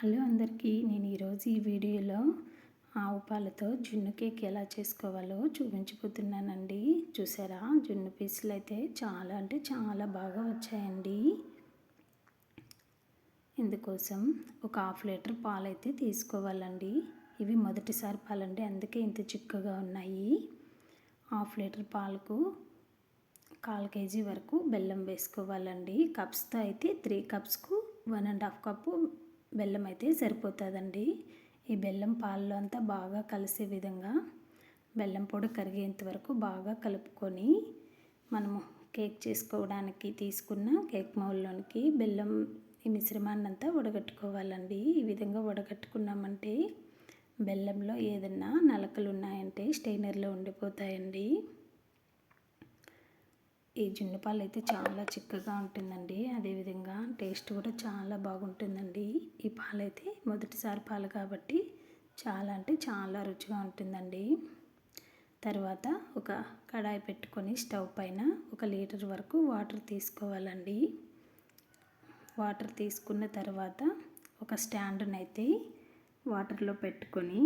Hello అందరికీ నేను ఈరోజు ఈ వీడియోలో ఆవు పాలతో జున్ను కేక్ ఎలా చేసుకోవాలో చూపించిపోతున్నానండి చూసారా? జున్ను పీసులు అయితే చాలా అంటే చాలా బాగా వచ్చాయండి. ఇందుకోసం ఒక హాఫ్ లీటర్ పాలు అయితే తీసుకోవాలండి. ఇవి మొదటిసారి పాలండి అందుకే ఇంత చిక్కగా ఉన్నాయి. హాఫ్ లీటర్ పాలకు కాల్ కేజీ వరకు బెల్లం వేసుకోవాలండి. కప్స్తో అయితే త్రీ కప్స్కు వన్ అండ్ హాఫ్ కప్పు బెల్లం అయితే సరిపోతుందండి. ఈ బెల్లం పాలలో అంతా బాగా కలిసే విధంగా బెల్లం పొడి కరిగేంత వరకు బాగా కలుపుకొని మనము కేక్ చేసుకోవడానికి తీసుకున్న కేక్ మౌల్లోనికి బెల్లం ఈ మిశ్రమాన్ని అంతా వడగట్టుకోవాలండి. ఈ విధంగా వడగట్టుకున్నామంటే బెల్లంలో ఏదన్నా నలకలు ఉన్నాయంటే స్టెయినర్లో ఉండిపోతాయండి. ఈ జున్నుపాలు అయితే చాలా చిక్కగా ఉంటుందండి. అదేవిధంగా టేస్ట్ కూడా చాలా బాగుంటుందండి. ఈ పాలు అయితే మొదటిసారి పాలు కాబట్టి చాలా అంటే చాలా రుచిగా ఉంటుందండి. తర్వాత ఒక కడాయి పెట్టుకొని స్టవ్ పైన ఒక లీటర్ వరకు వాటర్ తీసుకోవాలండి. వాటర్ తీసుకున్న తర్వాత ఒక స్టాండ్ని అయితే వాటర్లో పెట్టుకొని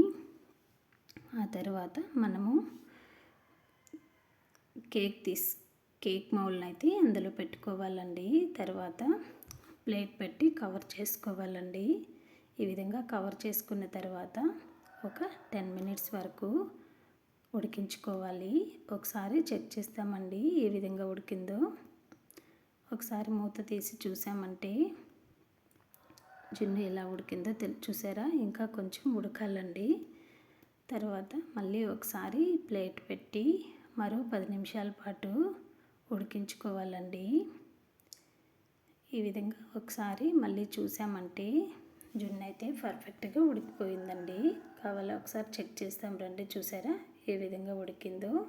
ఆ తర్వాత మనము కేక్ తీసు కేక్ మౌల్ని అయితే అందులో పెట్టుకోవాలండి. తర్వాత ప్లేట్ పెట్టి కవర్ చేసుకోవాలండి. ఈ విధంగా కవర్ చేసుకున్న తర్వాత ఒక టెన్ మినిట్స్ వరకు ఉడికించుకోవాలి. ఒకసారి చెక్ చేస్తామండి ఏ విధంగా ఉడికిందో. ఒకసారి మూత తీసి చూసామంటే జున్ను ఎలా ఉడికిందో తెలి చూసారా? ఇంకా కొంచెం ఉడకాలండి. తర్వాత మళ్ళీ ఒకసారి ప్లేట్ పెట్టి మరో పది నిమిషాల పాటు ఉడికించుకోవాలండి. ఈ విధంగా ఒకసారి మళ్ళీ చూసామంటే జున్ను అయితే పర్ఫెక్ట్గా ఉడికిపోయిందండి. కావాలా ఒకసారి చెక్ చేస్తాం రండి చూసారా? ఏ విధంగా ఉడికిందో.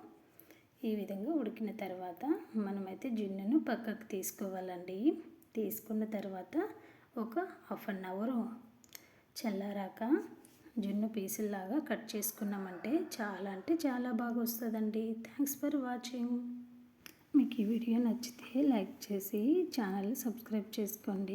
ఈ విధంగా ఉడికిన తర్వాత మనమైతే జున్నును పక్కకు తీసుకోవాలండి. తీసుకున్న తర్వాత ఒక హాఫ్ అన్ అవర్ చల్లారాక జున్ను పీసుల్లాగా కట్ చేసుకున్నామంటే చాలా అంటే చాలా బాగా వస్తుందండి థ్యాంక్స్ ఫర్ వాచింగ్. మీకు ఈ వీడియో నచ్చితే లైక్ చేసి ఛానల్ సబ్స్క్రైబ్ చేసుకోండి.